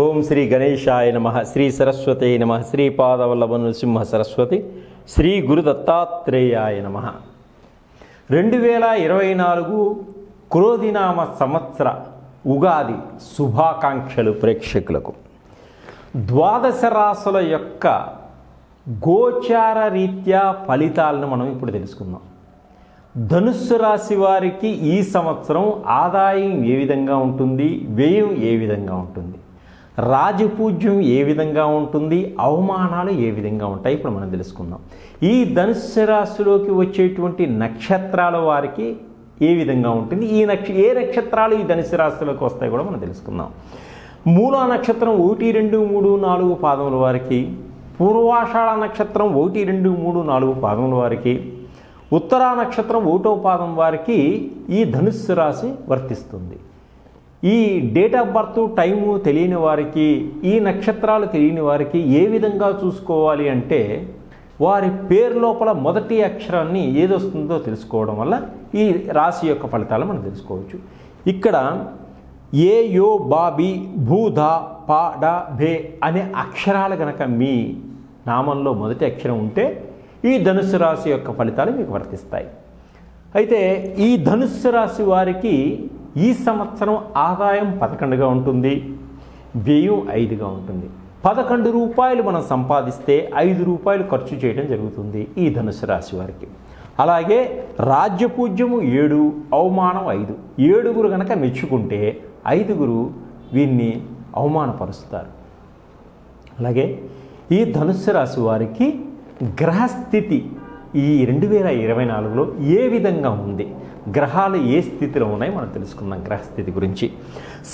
ఓం శ్రీ గణేశాయ నమ శ్రీ సరస్వతి నమ శ్రీపాదవల్లభ నృసింహ సరస్వతి శ్రీ గురు దత్తాత్రేయాయ నమ. రెండు వేల ఇరవై నాలుగు క్రోధినామ సంవత్సర ఉగాది శుభాకాంక్షలు ప్రేక్షకులకు. ద్వాదశ రాసుల యొక్క గోచార రీత్యా ఫలితాలను మనం ఇప్పుడు తెలుసుకుందాం. ధనుస్సు రాశి వారికి ఈ సంవత్సరం ఆదాయం ఏ విధంగా ఉంటుంది వ్యయం ఏ విధంగా ఉంటుంది? రాజపూజ్యం ఏ విధంగా ఉంటుంది? అవమానాలు ఏ విధంగా ఉంటాయి? ఇప్పుడు మనం తెలుసుకుందాం. ఈ ధనుస్సు రాశిలోకి వచ్చేటువంటి నక్షత్రాల వారికి ఏ విధంగా ఉంటుంది? ఈ నక్ష ఏ నక్షత్రాలు ఈ ధనుసు రాశిలోకి వస్తాయి కూడా మనం తెలుసుకుందాం. మూలా నక్షత్రం ఒకటి రెండు మూడు నాలుగు పాదముల వారికి పూర్వాషాఢ నక్షత్రం ఒకటి రెండు మూడు నాలుగు పాదముల వారికి ఉత్తరా నక్షత్రం ఒకటో పాదం వారికి ఈ ధనుస్సు రాశి వర్తిస్తుంది. ఈ డేట్ ఆఫ్ బర్త్ టైము తెలియని వారికి ఈ నక్షత్రాలు తెలియని వారికి ఏ విధంగా చూసుకోవాలి అంటే వారి పేరు లోపల మొదటి అక్షరాన్ని ఏదొస్తుందో తెలుసుకోవడం వల్ల ఈ రాశి యొక్క ఫలితాలు మనం తెలుసుకోవచ్చు. ఇక్కడ ఏ యో బాబి భూధ పా డా భే అనే అక్షరాలు కనుక మీ నామంలో మొదటి అక్షరం ఉంటే ఈ ధనుస్సు రాశి యొక్క ఫలితాలు మీకు వర్తిస్తాయి. అయితే ఈ ధనుస్సు రాశి వారికి ఈ సంవత్సరం ఆదాయం పదకొండుగా ఉంటుంది వ్యయం ఐదుగా ఉంటుంది. పదకొండు రూపాయలు మనం సంపాదిస్తే ఐదు రూపాయలు ఖర్చు చేయడం జరుగుతుంది ఈ ధనుసు రాశి వారికి. అలాగే రాజ్యపూజ్యము ఏడు అవమానం ఐదు. ఏడుగురు గనక మెచ్చుకుంటే ఐదుగురు వీరిని అవమానపరుస్తారు. అలాగే ఈ ధనుస్సు రాశి వారికి గ్రహస్థితి ఈ రెండు వేల ఇరవై నాలుగులో ఏ విధంగా ఉంది? గ్రహాలు ఏ స్థితిలో ఉన్నాయి? మనం తెలుసుకుందాం గ్రహస్థితి గురించి.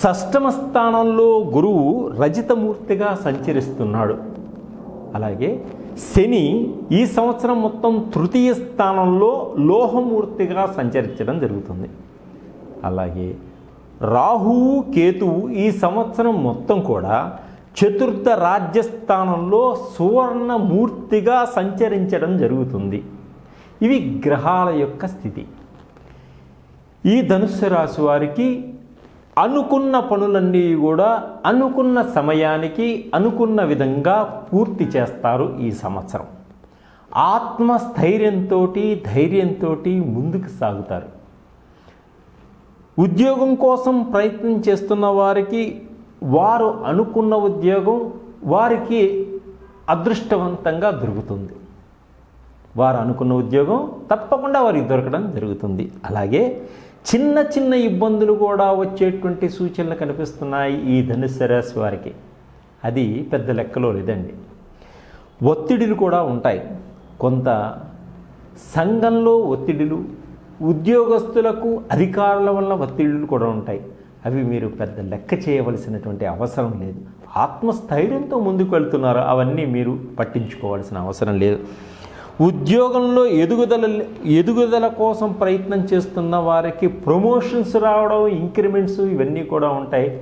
షష్టమ స్థానంలో గురువు రజితమూర్తిగా సంచరిస్తున్నాడు. అలాగే శని ఈ సంవత్సరం మొత్తం తృతీయ స్థానంలో లోహమూర్తిగా సంచరించడం జరుగుతుంది. అలాగే రాహువు కేతువు ఈ సంవత్సరం మొత్తం కూడా చతుర్థ రాజ్యస్థానంలో సువర్ణమూర్తిగా సంచరించడం జరుగుతుంది. ఇవి గ్రహాల యొక్క స్థితి. ఈ ధనుస్సు రాశి వారికి అనుకున్న పనులన్నీ కూడా అనుకున్న సమయానికి అనుకున్న విధంగా పూర్తి చేస్తారు ఈ సంవత్సరం. ఆత్మస్థైర్యంతో ధైర్యంతో ముందుకు సాగుతారు. ఉద్యోగం కోసం ప్రయత్నం చేస్తున్న వారికి వారు అనుకున్న ఉద్యోగం వారికి అదృష్టవంతంగా దొరుకుతుంది. వారు అనుకున్న ఉద్యోగం తప్పకుండా వారికి దొరకడం జరుగుతుంది. అలాగే చిన్న చిన్న ఇబ్బందులు కూడా వచ్చేటువంటి సూచనలు కనిపిస్తున్నాయి ఈ ధనుస్సు రాశి వారికి. అది పెద్ద లెక్కలో లేదండి. ఒత్తిడులు కూడా ఉంటాయి. కొంత సంఘంలో ఒత్తిడులు ఉద్యోగస్తులకు అధికారుల వల్ల ఒత్తిడులు కూడా ఉంటాయి. అవి మీరు పెద్ద లెక్క చేయవలసినటువంటి అవసరం లేదు. ఆత్మస్థైర్యంతో ముందుకు వెళ్తున్నారు అవన్నీ మీరు పట్టించుకోవాల్సిన అవసరం లేదు. ఉద్యోగంలో ఎదుగుదల ఎదుగుదల కోసం ప్రయత్నం చేస్తున్న వారికి ప్రమోషన్స్ రావడం ఇంక్రిమెంట్స్ ఇవన్నీ కూడా ఉంటాయి.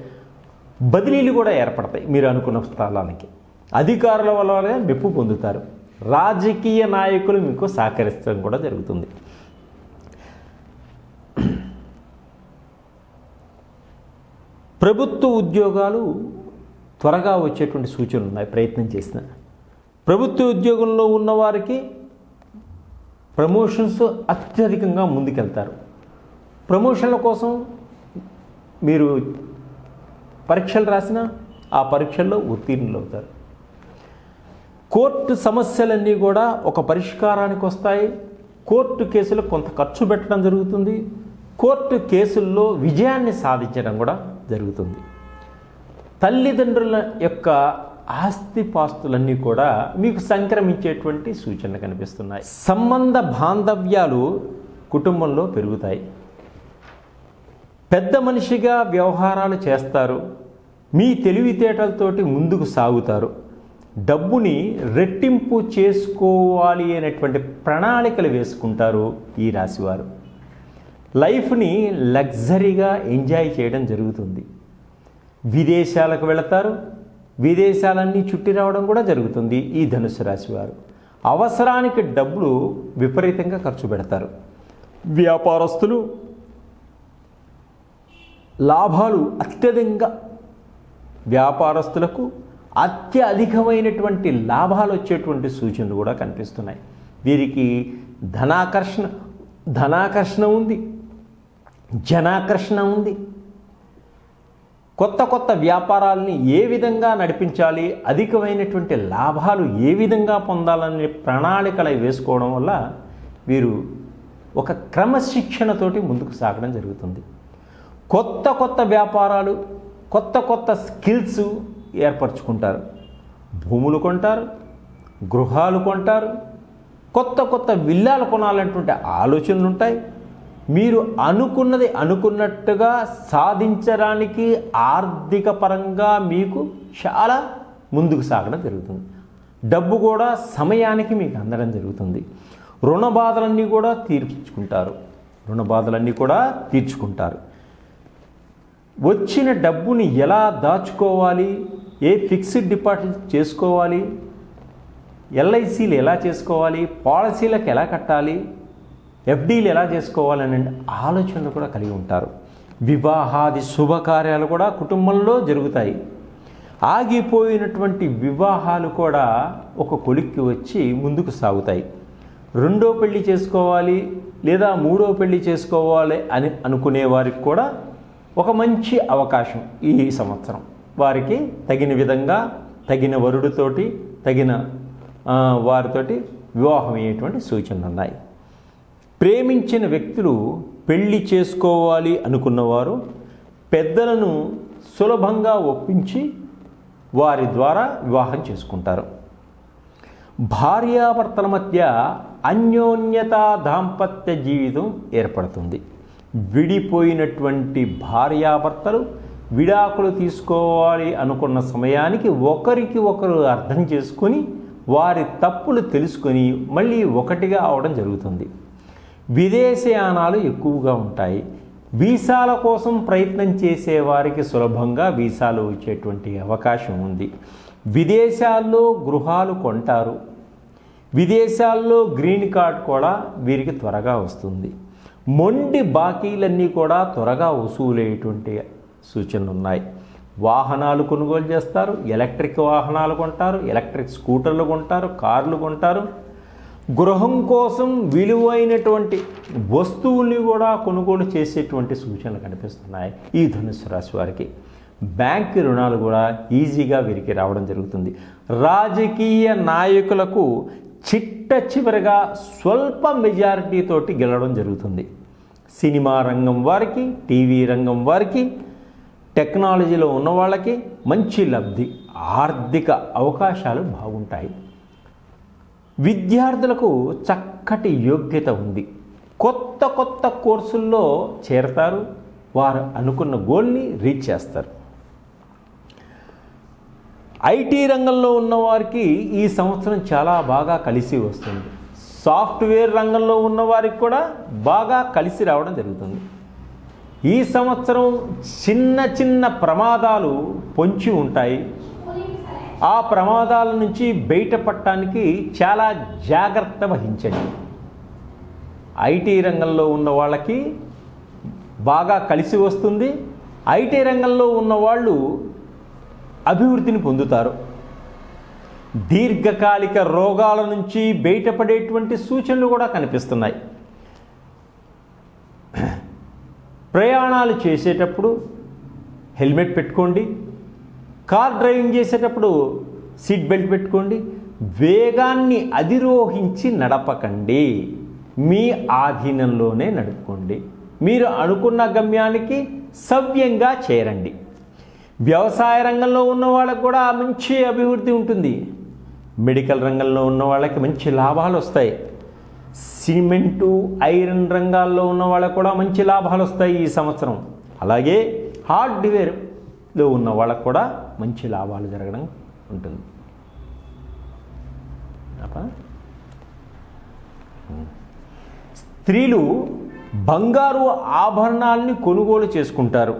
బదిలీలు కూడా ఏర్పడతాయి మీరు అనుకున్న స్థలానికి. అధికారుల వల్ల మెప్పు పొందుతారు. రాజకీయ నాయకులు మీకు సహకరించడం కూడా జరుగుతుంది. ప్రభుత్వ ఉద్యోగాలు త్వరగా వచ్చేటువంటి సూచనలు ఉన్నాయి ప్రయత్నం చేసిన. ప్రభుత్వ ఉద్యోగంలో ఉన్నవారికి ప్రమోషన్స్ అత్యధికంగా ముందుకెళ్తారు. ప్రమోషన్ల కోసం మీరు పరీక్షలు రాసినా ఆ పరీక్షల్లో ఉత్తీర్ణులు అవుతారు కోర్టు సమస్యలన్నీ కూడా ఒక పరిష్కారానికి వస్తాయి. కోర్టు కేసులు కొంత ఖర్చు పెట్టడం జరుగుతుంది. కోర్టు కేసుల్లో విజయాన్ని సాధించడం కూడా జరుగుతుంది. తల్లిదండ్రుల యొక్క ఆస్తిపాస్తులన్నీ కూడా మీకు సంక్రమించేటువంటి సూచనలు కనిపిస్తున్నాయి. సంబంధ బాంధవ్యాలు కుటుంబంలో పెరుగుతాయి. పెద్ద మనిషిగా వ్యవహారాలు చేస్తారు. మీ తెలివితేటలతోటి ముందుకు సాగుతారు. డబ్బుని రెట్టింపు చేసుకోవాలి అనేటువంటి ప్రణాళికలు వేసుకుంటారు ఈ రాశివారు. లైఫ్ని లగ్జరీగా ఎంజాయ్ చేయడం జరుగుతుంది. విదేశాలకు వెళతారు విదేశాలన్నీ చుట్టి రావడం కూడా జరుగుతుంది ఈ ధనుసు రాశి వారు. అవసరానికి డబ్బులు విపరీతంగా ఖర్చు పెడతారు. వ్యాపారస్తులు లాభాలు అత్యధికంగా వ్యాపారస్తులకు అత్యధికమైనటువంటి లాభాలు వచ్చేటువంటి సూచనలు కూడా కనిపిస్తున్నాయి. వీరికి ధనాకర్షణ ధనాకర్షణ ఉంది. జనాకర్షణ ఉంది. కొత్త కొత్త వ్యాపారాలని ఏ విధంగా నడిపించాలి అధికమైనటువంటి లాభాలు ఏ విధంగా పొందాలనే ప్రణాళికలు వేసుకోవడం వల్ల వీరు ఒక క్రమశిక్షణతోటి ముందుకు సాగడం జరుగుతుంది. కొత్త కొత్త వ్యాపారాలు కొత్త కొత్త స్కిల్స్ ఏర్పరచుకుంటారు. భూములు కొంటారు గృహాలు కొంటారు కొత్త కొత్త విల్లాలు కొనాలన్నటువంటి ఆలోచనలు ఉంటాయి మీరు అనుకున్నది అనుకున్నట్టుగా సాధించడానికి ఆర్థిక పరంగా మీకు చాలా ముందుకు సాగడం జరుగుతుంది. డబ్బు కూడా సమయానికి మీకు అందడం జరుగుతుంది. రుణ బాధలన్నీ కూడా తీర్చుకుంటారు. రుణ బాధలన్నీ కూడా తీర్చుకుంటారు. వచ్చిన డబ్బుని ఎలా దాచుకోవాలి? ఏ ఫిక్స్డ్ డిపాజిట్ చేసుకోవాలి? ఎల్ఐసీలు ఎలా చేసుకోవాలి? పాలసీలకు ఎలా కట్టాలి? ఎఫ్డీలు ఎలా చేసుకోవాలనే ఆలోచనలు కూడా కలిగి ఉంటారు. వివాహాది శుభకార్యాలు కూడా కుటుంబంలో జరుగుతాయి. ఆగిపోయినటువంటి వివాహాలు కూడా ఒక కొలిక్కి వచ్చి ముందుకు సాగుతాయి. రెండో పెళ్ళి చేసుకోవాలి లేదా మూడో పెళ్ళి చేసుకోవాలి అని అనుకునే వారికి కూడా ఒక మంచి అవకాశం ఈ సంవత్సరం. వారికి తగిన విధంగా తగిన వరుడితోటి తగిన వారితోటి వివాహం అయ్యేటువంటి సూచనలు ఉన్నాయి ప్రేమించిన వ్యక్తులు పెళ్ళి చేసుకోవాలి అనుకున్నవారు పెద్దలను సులభంగా ఒప్పించి వారి ద్వారా వివాహం చేసుకుంటారు. భార్యాభర్తల మధ్య అన్యోన్యత దాంపత్య జీవితం ఏర్పడుతుంది. విడిపోయినటువంటి భార్యాభర్తలు విడాకులు తీసుకోవాలి అనుకున్న సమయానికి ఒకరికి ఒకరు అర్థం చేసుకొని వారి తప్పులు తెలుసుకొని మళ్ళీ ఒకటిగా అవడం జరుగుతుంది. విదేశయానాలు ఎక్కువగా ఉంటాయి. వీసాల కోసం ప్రయత్నం చేసే వారికి సులభంగా వీసాలు వచ్చేటువంటి అవకాశం ఉంది. విదేశాల్లో గృహాలు కొంటారు. విదేశాల్లో గ్రీన్ కార్డ్ కూడా వీరికి త్వరగా వస్తుంది. మొండి బాకీలన్నీ కూడా త్వరగా వసూలయ్యేటువంటి సూచనలు ఉన్నాయి. వాహనాలు కొనుగోలు చేస్తారు. ఎలక్ట్రిక్ వాహనాలు కొంటారు. ఎలక్ట్రిక్ స్కూటర్లు కొంటారు. కార్లు కొంటారు. గృహం కోసం విలువైనటువంటి వస్తువుల్ని కూడా కొనుగోలు చేసేటువంటి సూచనలు కనిపిస్తున్నాయి ఈ ధనుసు రాశి వారికి. బ్యాంక్ రుణాలు కూడా ఈజీగా వీరికి రావడం జరుగుతుంది. రాజకీయ నాయకులకు చిట్ట చివరిగా స్వల్ప మెజారిటీతోటి గెలవడం జరుగుతుంది. సినిమా రంగం వారికి టీవీ రంగం వారికి టెక్నాలజీలో ఉన్న వాళ్ళకి మంచి లబ్ధి ఆర్థిక అవకాశాలు బాగుంటాయి. విద్యార్థులకు చక్కటి యోగ్యత ఉంది. కొత్త కొత్త కోర్సుల్లో చేరతారు వారు అనుకున్న గోల్ని రీచ్ చేస్తారు. ఐటీ రంగంలో ఉన్నవారికి ఈ సంవత్సరం చాలా బాగా కలిసి వస్తుంది. సాఫ్ట్వేర్ రంగంలో ఉన్నవారికి కూడా బాగా కలిసి రావడం జరుగుతుంది. ఈ సంవత్సరం చిన్న చిన్న ప్రమాదాలు పొంచి ఉంటాయి. ఆ ప్రమాదాల నుంచి బయటపడటానికి చాలా జాగ్రత్త వహించండి. ఐటీ రంగంలో ఉన్న వాళ్ళకి బాగా కలిసి వస్తుంది. ఐటీ రంగంలో ఉన్న వాళ్ళు అభివృద్ధిని పొందుతారు. దీర్ఘకాలిక రోగాల నుంచి బయటపడేటువంటి సూచనలు కూడా కనిపిస్తున్నాయి. ప్రయాణాలు చేసేటప్పుడు హెల్మెట్ పెట్టుకోండి. కార్ డ్రైవింగ్ చేసేటప్పుడు సీట్ బెల్ట్ పెట్టుకోండి. వేగాన్ని అధిరోహించి నడపకండి. మీ ఆధీనంలోనే నడుపుకోండి. మీరు అనుకున్న గమ్యానికి సవ్యంగా చేరండి. వ్యవసాయ రంగంలో ఉన్న వాళ్ళకు కూడా మంచి అభివృద్ధి ఉంటుంది. మెడికల్ రంగంలో ఉన్న వాళ్ళకి మంచి లాభాలు వస్తాయి. సిమెంటు ఐరన్ రంగాల్లో ఉన్న వాళ్ళకు కూడా మంచి లాభాలు వస్తాయి ఈ సంవత్సరం. అలాగే లో ఉన్న వాళ్ళకు కూడా మంచి లాభాలు జరగడం ఉంటుంది. స్త్రీలు బంగారు ఆభరణాలని కొనుగోలు చేసుకుంటారు.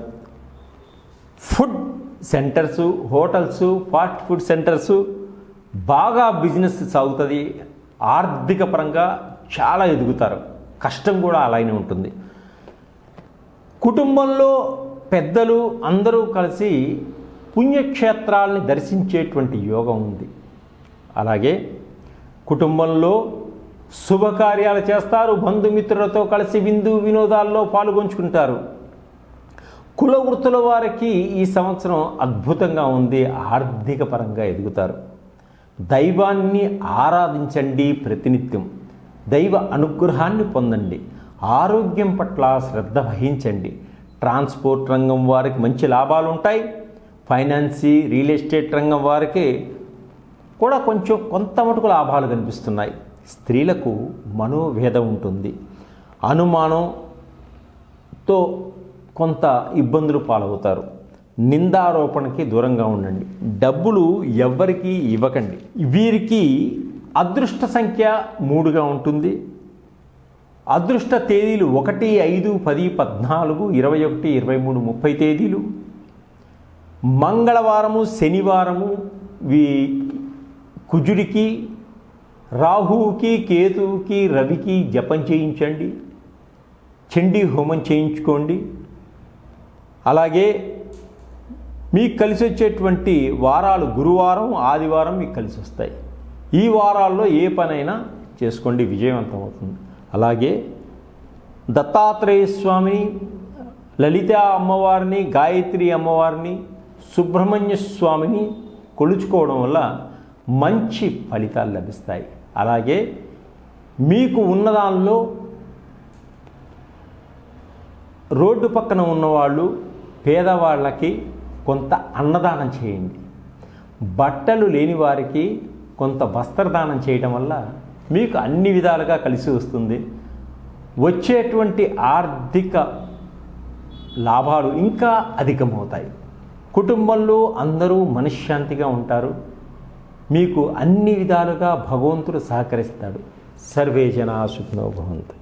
Food centres hotels fast food centres బాగా బిజినెస్ సాగుతుంది. ఆర్థిక పరంగా చాలా ఎదుగుతారు. కష్టం కూడా అలానే ఉంటుంది. కుటుంబంలో పెద్దలు అందరూ కలిసి పుణ్యక్షేత్రాలని దర్శించేటువంటి యోగం ఉంది. అలాగే కుటుంబంలో శుభకార్యాలు చేస్తారు బంధుమిత్రులతో కలిసి విందు వినోదాల్లో పాల్గొంచుకుంటారు. కుల వృత్తుల వారికి ఈ సంవత్సరం అద్భుతంగా ఉంది ఆర్థిక పరంగా ఎదుగుతారు. దైవాన్ని ఆరాధించండి ప్రతినిత్యం. దైవ అనుగ్రహాన్ని పొందండి. ఆరోగ్యం పట్ల శ్రద్ధ వహించండి. ట్రాన్స్పోర్ట్ రంగం వారికి మంచి లాభాలు ఉంటాయి. ఫైనాన్సీ రియల్ ఎస్టేట్ రంగం వారికి కూడా కొంచెం కొంత మటుకు లాభాలు కనిపిస్తున్నాయి. స్త్రీలకు మనోభేదం ఉంటుంది. అనుమానంతో కొంత ఇబ్బందులు పాలవుతారు. నిందారోపణకి దూరంగా ఉండండి. డబ్బులు ఎవ్వరికీ ఇవ్వకండి. వీరికి అదృష్ట సంఖ్య మూడుగా ఉంటుంది. అదృష్ట తేదీలు ఒకటి ఐదు పది పద్నాలుగు ఇరవై ఒకటి ఇరవై మూడు ముప్పై తేదీలు. మంగళవారము శనివారము వీ కుజుడికి రాహువుకి కేతువుకి రవికి జపం చేయించండి. చండీ హోమం చేయించుకోండి. అలాగే మీకు కలిసి వచ్చేటువంటి వారాలు గురువారం ఆదివారం మీకు కలిసి వస్తాయి ఈ వారాల్లో ఏ పనైనా చేసుకోండి విజయవంతం అవుతుంది. అలాగే దత్తాత్రేయ స్వామిని లలిత అమ్మవారిని గాయత్రి అమ్మవారిని సుబ్రహ్మణ్య స్వామిని కొలుచుకోవడం వల్ల మంచి ఫలితాలు లభిస్తాయి. అలాగే మీకు ఉన్నదానిలో రోడ్డు పక్కన ఉన్నవాళ్ళు పేదవాళ్ళకి కొంత అన్నదానం చేయండి. బట్టలు లేని వారికి కొంత వస్త్రదానం చేయడం వల్ల మీకు అన్ని విధాలుగా కలిసి వస్తుంది. వచ్చేటువంటి ఆర్థిక లాభాలు ఇంకా అధికమవుతాయి. కుటుంబంలో అందరూ మనశ్శాంతిగా ఉంటారు. మీకు అన్ని విధాలుగా భగవంతుడు సహకరిస్తాడు. సర్వే జనా సుఖినో భవంతు.